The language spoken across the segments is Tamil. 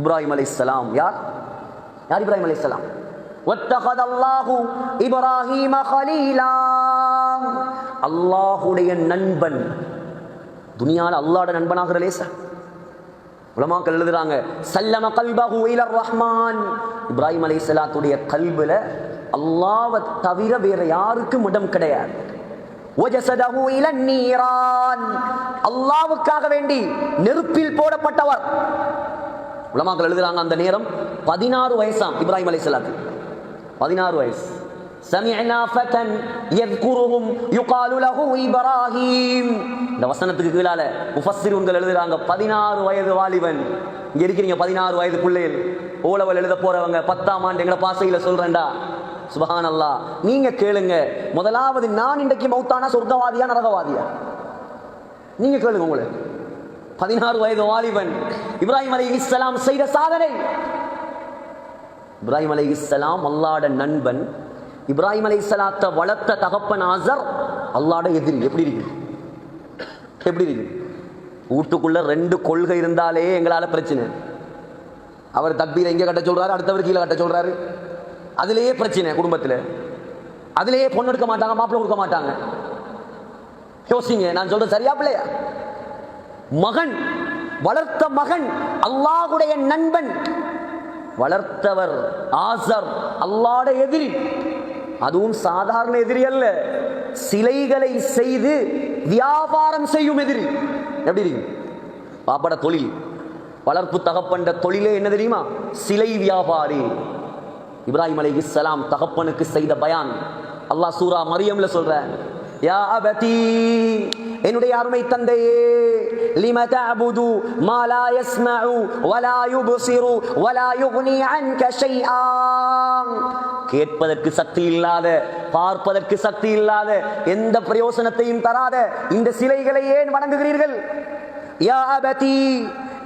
இப்ராஹிம் அலை இஸ்லாம் யார்? யார் இப்ராஹிம் அலை இஸ்லாம் ஒத்தகத் அல்லாஹு இப்ராஹிம அல்லாஹுடைய நண்பன். துனியாவில் அல்லாட நண்பனாகிறலே சார். உலமாக்கள் எழுதுறாங்க சல்லம கல்பஹு இல ரஹ்மான். இப்ராஹிம் அலை சலாத்துடைய கல்வில அல்லாவை தவிர வேற யாருக்கும் இடம் கிடையாது. அல்லாவுக்காக வேண்டி நெருப்பில் போடப்பட்டவர். உலமாக்கள் எழுதுறாங்க அந்த நேரம் பதினாறு வயசாம் இப்ராஹிம் அலைஹிஸ்ஸலாத்து பதினாறு வயசு سمعنا فتى يذكرهم يقال له இப்ராஹிம் இந்த வசனத்துக்கு கீழால முஃபஸ்ஸிருன்கள் எழுதுறாங்க பதினாறு வயது வாலிபன் இங்க இருக்கிறீங்க பதினாறு வயது பிள்ளைகள் ஓலவல் எழுத போறவங்க பத்தாம் ஆண்டு எங்களை பாசையில சொல்றேன்டா சுபஹான் அல்லா நீங்க கேளுங்க முதலாவது நான் இன்றைக்கு மௌத்தானா சொர்க்கவாதியா நரகவாதியா நீங்க கேளுங்க உங்களை பதினாறு வயது வாலிபன் இப்ராஹிம் அலி இஸ்லாம் செய்த சாதனை. இப்ராஹிம் அலை இஸ்லாம் அல்லாட நண்பன். இப்ராஹிம் அலி இஸ்லாத்தை வளர்த்த தகப்பன் ஆசர் அல்லாட எதிரி. எப்படி இருக்கு எப்படி இருக்கு வீட்டுக்குள்ள ரெண்டு கொள்கை இருந்தாலே எங்களால பிரச்சனை. அவர் தக்பீரை எங்க கட்ட சொல்றாரு அடுத்தவர் கீழே கட்ட சொல்றாரு. அதுலேயே பிரச்சனை குடும்பத்துல. அதுலேயே பொண்ணு எடுக்க மாட்டாங்க மாப்பிள்ளை கொடுக்க மாட்டாங்க. யோசிங்க நான் சொல்றது சரியா பிள்ளையா? மகன் வளர்த்த மகன் அல்லாஹ்வுடைய நண்பன். வளர்த்தவர் ஆசர் அல்லாட எதிரி. அதுவும் சாதாரண எதிரி அல்ல. சிலைகளை செய்து வியாபாரம் செய்யும் எதிரி. எப்படி இருக்கு பாப்பட தொழில். வளர்ப்பு தகப்பன்ற தொழிலே என்ன தெரியுமா? சிலை வியாபாரி. இப்ராஹிம் அலைஹிஸ்ஸலாம் தகப்பனுக்கு செய்த பயான். அல்லாஹ் சூரா மரியம்ல சொல்ற யா அபதி என்னுடைய அருமை தந்தையே லிம தஅபுது மா லா யஸ்மஉ வலா யுப்சிரு வலா யுக்னி அன்க ஷைஆ கேட்பதற்கு சக்தி இல்லாத பார்ப்பதற்கு சக்தி இல்லாத எந்த பிரயோசனத்தையும் தராத இந்த சிலைகளை ஏன் வணங்குகிறீர்கள் யா அபதி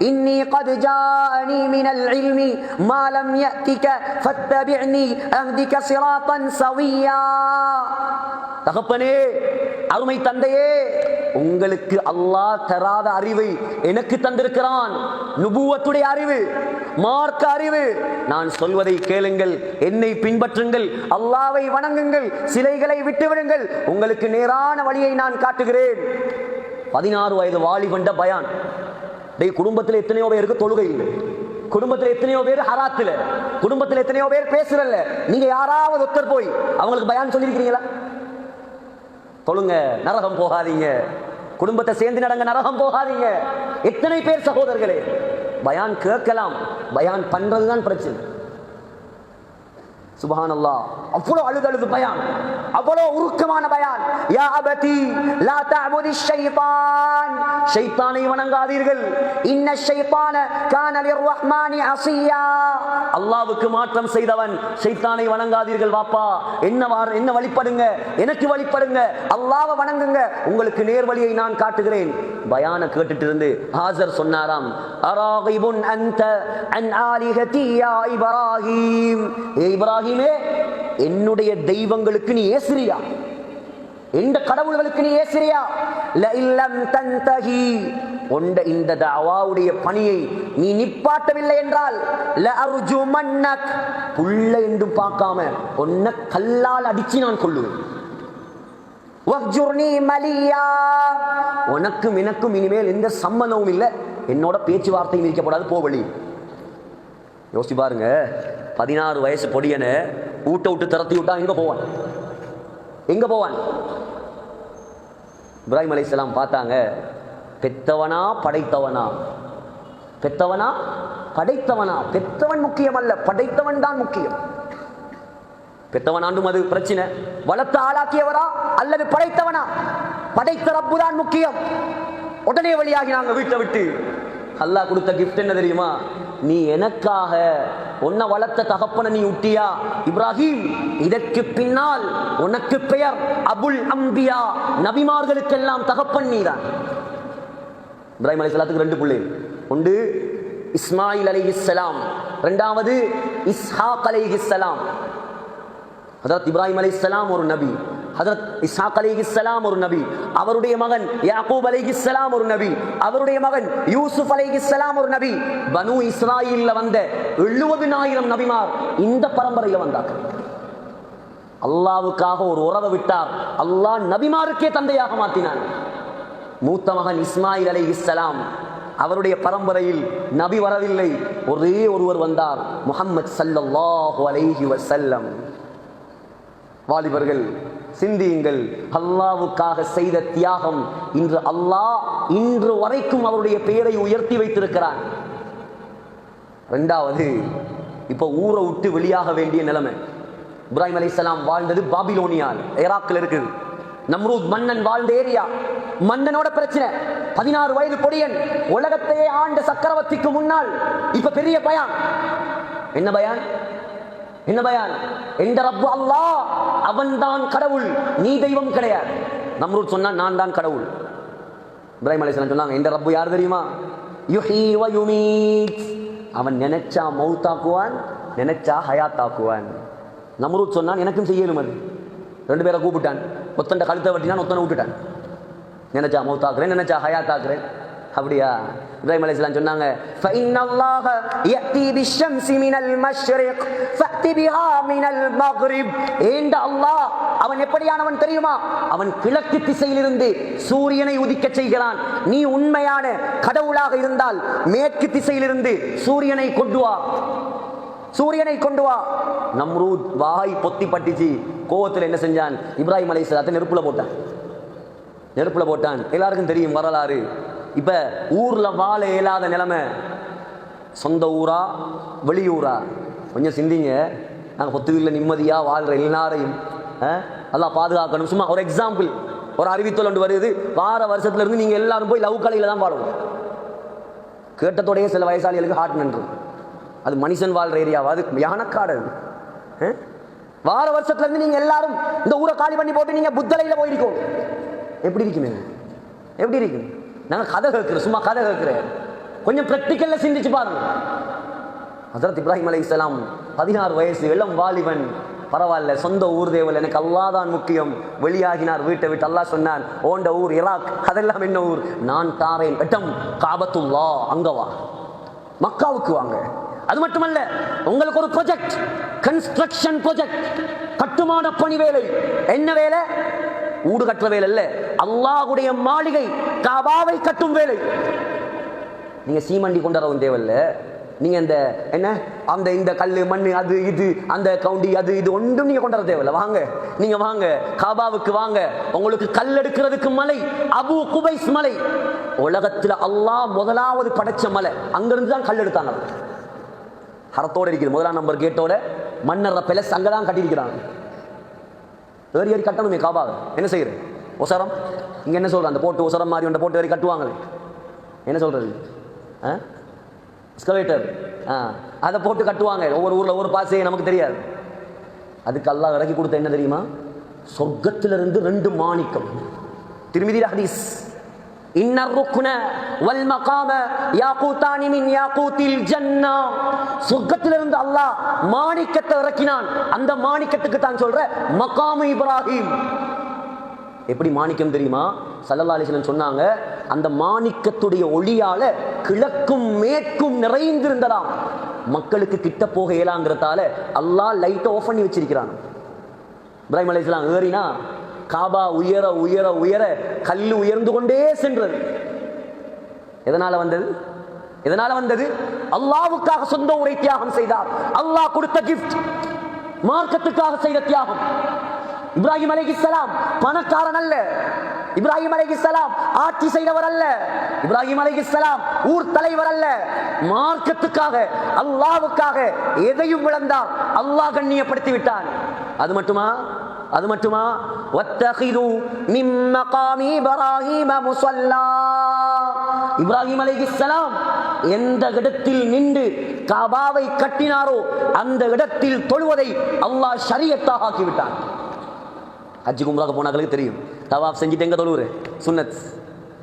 إني قد جاءني من العلم ما لم يأتك فاتبعني أهدك صراطا سويا தகப்பனே அருமை தந்தையே உங்களுக்கு அல்லாஹ் தராத அறிவை எனக்கு தந்திருக்கிறான். நுபுவத்துடைய அறிவு மார்க்க அறிவு. நான் சொல்வதை கேளுங்கள் என்னை பின்பற்றுங்கள் அல்லாவை வணங்குங்கள் சிலைகளை விட்டுவிடுங்கள் உங்களுக்கு நேரான வழியை நான் காட்டுகிறேன். பதினாறு வயது வாலிபண்ட பயான். டேய் குடும்பத்தில் எத்தனையோ பேருக்கு தொழுகை. இல்லை குடும்பத்தில் எத்தனையோ பேர் ஹராத்துல. குடும்பத்தில் எத்தனையோ பேர் பேசுறல்ல. நீங்க யாராவது ஒருத்தர் போய் அவங்களுக்கு பயான் சொல்லியிருக்கிறீங்களா? தொழுங்க நரகம் போகாதீங்க. குடும்பத்தை சேர்ந்து நடங்க நரகம் போகாதீங்க. எத்தனை பேர் சகோதரர்களே? பயான் கேட்கலாம். பயான் பண்றதுதான் பிரச்சனை. சுபஹானல்லா அவ்வளவு அழுது அழுது பயான். அவ்வளவு உருக்கமான பயான். யா அபதி லா தஅபுதி ஷைத்தான். ஷைத்தானை வணங்காதீர்கள். இன்ன ஷைத்தான கான லிர்ரஹ்மானி அஸியா. அல்லாஹ்வுக்கு மாற்றம் செய்தவன் ஷைத்தானை வணங்காதீர்கள் வாப்பா. என்ன வார- என்ன வழிபடுங்க? எனக்கு வழிபடுங்க. அல்லாஹ்வை வணங்குங்க. உங்களுக்கு நேர்வழியை நான் காட்டுகிறேன். பயான கேட்டுட்டு இருந்து ஹாசர் சொன்னாராம் அராகிபுன் அன்த அன் ஆலிஹதி யா இப்ராஹிம். ஏ இப்ராஹிமே என்னுடைய தெய்வங்களுக்கு நீ ஏசுறியா? எந்த கடவுள்களுக்கு நீ ஏசுறியா? இல்லம் தந்தஹி கொண்ட இந்த தாவாவுடைய பணியை நீ நிப்பாட்டவில்லை என்றால் ல புள்ள என்று பார்க்காம உன்னை கல்லால் அடிச்சு நான் கொள்ளுவேன் மலியா. உனக்கும் எனக்கும் இனிமேல் எந்த சம்மந்தமும் இல்லை. என்னோட பேச்சுவார்த்தையும் இருக்கப்படாது போவழி யோசி பாருங்க. பதினாறு வயசு பொடியனை ஊட்ட விட்டு திறத்தி விட்டா எங்க போவான்? எங்க போவான்? இப்ராஹிம் அலைஹிஸ்ஸலாம் பார்த்தாங்க பெத்தவனா படைத்தவனா? பெத்தவனா படைத்தவனா? பெத்தவன் முக்கியம் அல்ல படைத்தவன் தான் முக்கியம். பெத்தவன் ஆண்டும் அது பிரச்சனை. வளர்த்து ஆளாக்கியவரா? அல்லது படைத்தவனா? படைத்த ரப்பு தான் முக்கியம். உடனே வழியாகினாங்க வீட்டை விட்டு அல்லாஹ் கொடுத்த கிஃப்ட் என்ன தெரியுமா? நீ எனக்காக உன்னை வளர்த்த தகப்பனை நீ விட்டியா இப்ராஹிம் இதற்கு பின்னால் உனக்கு பெயர் அபுல் அம்பியா. நபிமார்களுக்கெல்லாம் தகப்பன் நீதான். இப்ராஹிம் அலைஹிஸ்ஸலாத்துக்கு ரெண்டு பிள்ளை. ஒன்று இஸ்மாயில் அலி இஸ்லாம் ரெண்டாவது இஸ்ஹாக் அலி இஸ்லாம் அதாவது இப்ராஹிம் அலைஹிஸ்ஸலாம் ஒரு நபி. ஒரு நபி அவருடைய மகன் யாக்கூப் ஒரு நபி அவருடைய மகன் யூசுப் ஒரு நபி. பனு வந்த எழுபதினாயிரம் நபிமார் இந்த பரம்பரையில வந்தாங்க அல்லாவுக்காக ஒரு உறவை விட்டார். அல்லாஹ் நபிமாருக்கே தந்தையாக மாற்றினான். மூத்த மகன் இஸ்மாயில் அலை இஸ்லாம் அவருடைய பரம்பரையில் நபி வரவில்லை. ஒரே ஒருவர் வந்தார் முகம்மது சல்லல்லாஹு அலைஹி வாலிபர்கள் சிந்தியுங்கள். அல்லாவுக்காக செய்த தியாகம் இன்று அல்லாஹ் இன்று வரைக்கும் அவருடைய பெயரை உயர்த்தி வைத்திருக்கிறான். ரெண்டாவது இப்போ ஊரை விட்டு வெளியாக வேண்டிய நிலைமை. இப்ராஹிம் அலிசலாம் வாழ்ந்தது பாபிலோனியால் ஏராக்கில் இருக்குது. நம்ரூத் மன்னன் வாழ்ந்த ஏரியா. மன்னனோட பிரச்சனை. பதினாறு வயது கொடியன் உலகத்தையே ஆண்ட சக்கரவர்த்திக்கு முன்னால் இப்ப பெரிய பயம் என்ன பயான்? என்ன பயான்? எந்த ரப்பு அல்லாஹ்? அவன்தான் கடவுள். நீ தெய்வம் கிடையாது. நம்ரூத் சொன்னா நான் தான் கடவுள். இப்ராஹிம் அலிஸ்லாம் சொன்னாங்க எந்த ரப்பு யார் தெரியுமா? யுஹீ வ யுமீத். அவன் நினைச்சா மௌத்தாக்குவான் நினைச்சா ஹயாத்தாக்குவான் நம்ரூத் சொன்னான் எனக்கும் செய்யலும் அது. ரெண்டு பேரை கூப்பிட்டான். ஒத்தண்ட கழுத்தை வட்டினான் ஒத்தனை விட்டுட்டான். நினைச்சா மௌத்தாக்குறேன் நினைச்சா ஹயாத்தாக்குறேன் அப்படியா? இப்ராஹிம் அலைஹிஸ்ஸலாம் சொன்னாங்க ஃபஇன்னல்லாஹ யஅதி பிஷ்ஷம்சி மினல் மஷ்ரிக் ஃபஅதி பிஹா மினல் மக்ரிப். ஏண்ட அல்லாஹ் அவன் எப்படியானவன் தெரியுமா? அவன் கிழக்கு திசையிலிருந்து சூரியனை உதிக்க செய்கிறான். நீ உண்மையான கடவுளாக இருந்தால் மேற்கு திசையிலிருந்து சூரியனை கொண்டு வா. சூரியனை கொண்டு வா. நம்ரூத் வாய் பொத்தி பட்டிச்சு. கோவத்தில் என்ன செஞ்சான்? இப்ராஹிம் அலைஹிஸ்ஸலாத்தை நெருப்புல போட்டான். நெருப்புல போட்டான். எல்லாருக்கும் தெரியும் வரலாறு. இப்ப ஊர்ல வாழ இயலாத நிலைமை. சொந்த ஊரா வெளியூரா? கொஞ்சம் சிந்திங்க. நாங்கள் ஒத்துக்கையில் நிம்மதியாக வாழ்கிற எல்லாரையும் அஹ், பாதுகாக்கணும். சும்மா ஒரு எக்ஸாம்பிள் ஒரு அறிவித்தல் ஒன்று வருது. வார வருஷத்துல இருந்து எல்லாரும் போய் லவ் கலையில் தான் பாடணும் கேட்டத்தோடயே சில வயசாளிகளுக்கு ஹார்ட் நின்று. அது மனுஷன் வாழ்ற ஏரியாவா அது யானக்காடு வார வருஷத்துல இருந்து நீங்க எல்லாரும் இந்த ஊரை காலி பண்ணி போட்டு நீங்கள் புத்தலையில் போயிருக்கோம். எப்படி இருக்குமே எப்படி இருக்கு நாங்கள் கதை கேட்குறோம் சும்மா கதை கேட்குறேன். கொஞ்சம் ப்ராக்டிக்கல்ல சிந்திச்சு பாருங்க. ஹசரத் இப்ராஹிம் அலைஹிஸ்ஸலாம் பதினாறு வயசு இளம் வாலிபன். பரவாயில்ல சொந்த ஊர் தேவல் எனக்கு அல்லாஹ் தான் முக்கியம். வெளியாகினார் வீட்டை விட்டு அல்லாஹ் சொன்னான் ஓண்ட ஊர் இராக் அதெல்லாம் என்ன ஊர்? நான் தாரேன் இடம் காபத்துல்லா அங்கவா மக்காவுக்கு வாங்க. அது மட்டுமல்ல உங்களுக்கு ஒரு ப்ராஜெக்ட் கன்ஸ்ட்ரக்ஷன் ப்ராஜெக்ட் கட்டுமான பணி வேலை என்ன வேலை? ஊடு கட்டுற வேலை இல்ல. அல்லாஹுடைய மாளிகை காபாவை கட்டும் வேலை. நீங்க சீமண்டி கொண்டாடவும் தேவையில்ல. நீங்க இந்த என்ன? அந்த இந்த கல்லு மண்ணு அது இது அந்த கவுண்டி அது இது ஒன்றும் நீங்க கொண்டாட தேவையில்ல. வாங்க. நீங்க வாங்க. காபாவுக்கு வாங்க. உங்களுக்கு கல் எடுக்கிறதுக்கு மலை அபு குபைஸ் மலை. உலகத்துல அல்லாஹ் முதலாவது படைச்ச மலை. அங்கிருந்து தான் கல் எடுத்தாங்க. ஹரத்தோடு இருக்குது. முதலாம் நம்பர் கேட்டோட மன்னர பெலஸ் அங்கதான் கட்டியிருக்கிறாங்க. ஏறி ஏறி கட்டணுமே காபாவை. என்ன செய்யறது ஒசரம் இங்கே என்ன சொல்ற? அந்த போட்டு ஒசரம் மாதிரி ஒன்றை போட்டு ஏறி கட்டுவாங்களே. என்ன சொல்றது? ஸ்கலேட்டர் ஆ. அதை போட்டு கட்டுவாங்க. ஒவ்வொரு ஊரில் ஒவ்வொரு பாசையை நமக்கு தெரியாது. அதுக்கு அல்லாஹ் இறக்கி கொடுத்த என்ன தெரியுமா? சொர்க்கத்திலிருந்து ரெண்டு மாணிக்கம். திருமிதி ஹதீஸ். إن الركن والمقام ياقوتان من ياقوت الجنة சொர்க்கத்திலிருந்து அல்லாஹ் மாணிக்கத்தை இறக்கினான் அந்த மாணிக்கத்துக்கு தான் சொல்ற மகாமு இப்ராஹிம் எப்படி மாணிக்கம் தெரியுமா சல்லல்லா அலிஸ்லம் சொன்னாங்க அந்த மாணிக்கத்துடைய ஒளியால கிழக்கும் மேற்கும் நிறைந்திருந்ததாம் மக்களுக்கு கிட்ட போக இயலாங்கிறதால அல்லாஹ் லைட்டை ஆஃப் பண்ணி வச்சிருக்கிறான் இப்ராஹிம் அலைஹிஸ்ஸலாம் ஏறினா காபா உயர உயர உயர கல் உயர்ந்து கொண்டே சென்றது. எதனால வந்தது? எதனால வந்தது? அல்லாவுக்காக சொந்த உரை தியாகம் செய்தார். அல்லாஹ் கொடுத்த கிஃப்ட் மார்க்கத்துக்காக செய்த தியாகம். இப்ராஹிம் அலைஹிஸ்ஸலாம் பணக்காரன் அல்ல. இப்ராஹிம் அலைஹிஸ்ஸலாம் ஆட்சி செய்தவர் அல்ல. இப்ராஹிம் அலைஹிஸ்ஸலாம் ஊர் தலைவர் அல்ல. மார்க்கத்துக்காக அல்லாவுக்காக எதையும் விளந்தார் அல்லாஹ் கண்ணியப்படுத்தி விட்டான். அது மட்டுமா? அது மட்டுமா? வத்தகிது மின் மகாமி இப்ராஹிம முஸல்லா இப்ராஹிம் அலைஹிஸ்ஸலாம் எந்த இடத்தில் நின்று காபாவை கட்டினாரோ அந்த இடத்தில் தொழுவதை அல்லாஹ் ஷரியத்தாக ஆக்கி விட்டான் ஹஜ்ஜி கும்ராக்கு போனாக்களுக்கு தெரியும். தவாப் செஞ்சுட்டு எங்க தொழுவுரு? சுன்னத்.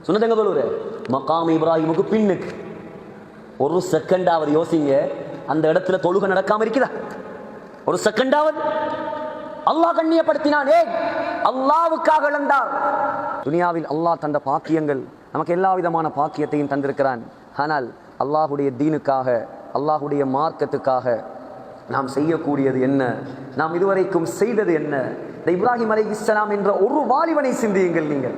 சுன்னத் எங்க தொழுவுரு? மகாம் இப்ராஹிமுக்கு பின்னுக்கு. ஒரு செகண்டாவது யோசிங்க. அந்த இடத்துல தொழுக நடக்காம இருக்குதா? ஒரு செகண்டாவது அல்லாஹ் கண்ணியப்படுத்தினான். ஏன் அல்லாவுக்காக இழந்தார். துனியாவில் அல்லாஹ் தந்த பாக்கியங்கள் நமக்கு எல்லா விதமான பாக்கியத்தையும் தந்திருக்கிறான். ஆனால் அல்லாஹுடைய தீனுக்காக அல்லாஹுடைய மார்க்கத்துக்காக நாம் செய்யக்கூடியது என்ன? நாம் இதுவரைக்கும் செய்தது என்ன? இந்த இப்ராஹிம் அலை இஸ்லாம் என்ற ஒரு வாலிபனை சிந்தியுங்கள் நீங்கள்.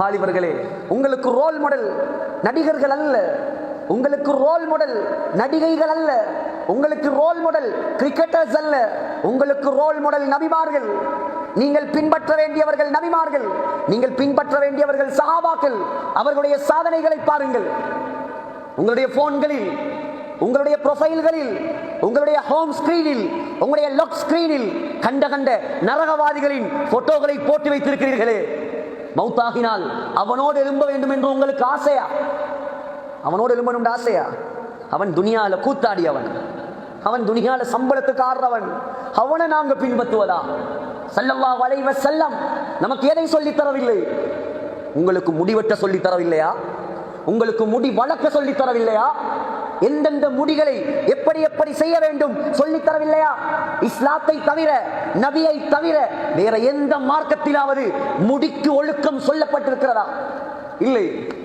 வாலிபர்களே உங்களுக்கு ரோல் மாடல் நடிகர்கள் அல்ல. உங்களுக்கு ரோல் மாடல் நடிகைகள் அல்ல. உங்களுக்கு ரோல் மாடல் கிரிக்கெட்டர்ஸ் அல்ல. உங்களுக்கு ரோல் மாடல் நபிமார்கள். நீங்கள் பின்பற்ற வேண்டியவர்கள் நபிமார்கள். நீங்கள் பின்பற்ற வேண்டியவர்கள் சகாபாக்கள் அவர்களுடைய சாதனைகளை பாருங்கள். உங்களுடைய போன்களில் உங்களுடைய ப்ரொஃபைல்களில் உங்களுடைய ஹோம் ஸ்கிரீனில் உங்களுடைய லொக் ஸ்கிரீனில் கண்ட கண்ட நரகவாதிகளின் போட்டோகளை போட்டு வைத்திருக்கிறீர்களே. மௌத்தாகினால் அவனோடு எழும்ப வேண்டும் என்று உங்களுக்கு ஆசையா? அவனோடு எழும்பணும் ஆசையா? அவன் துனியாவில் கூத்தாடி அவன் அவன் துணிகால ஆடுறவன் அவனை நாங்க பின்பற்றுவதா? சல்லல்லா வளைவ செல்லம் நமக்கு எதை சொல்லி தரவில்லை? உங்களுக்கு முடிவெட்ட சொல்லித் தரவில்லையா? உங்களுக்கு முடி வளர்க்க சொல்லி தரவில்லையா? எந்தெந்த முடிகளை எப்படி எப்படி செய்ய வேண்டும் சொல்லித் தரவில்லையா? இஸ்லாத்தை தவிர நபியை தவிர வேற எந்த மார்க்கத்திலாவது முடிக்கு ஒழுக்கம் சொல்லப்பட்டிருக்கிறதா? இல்லை.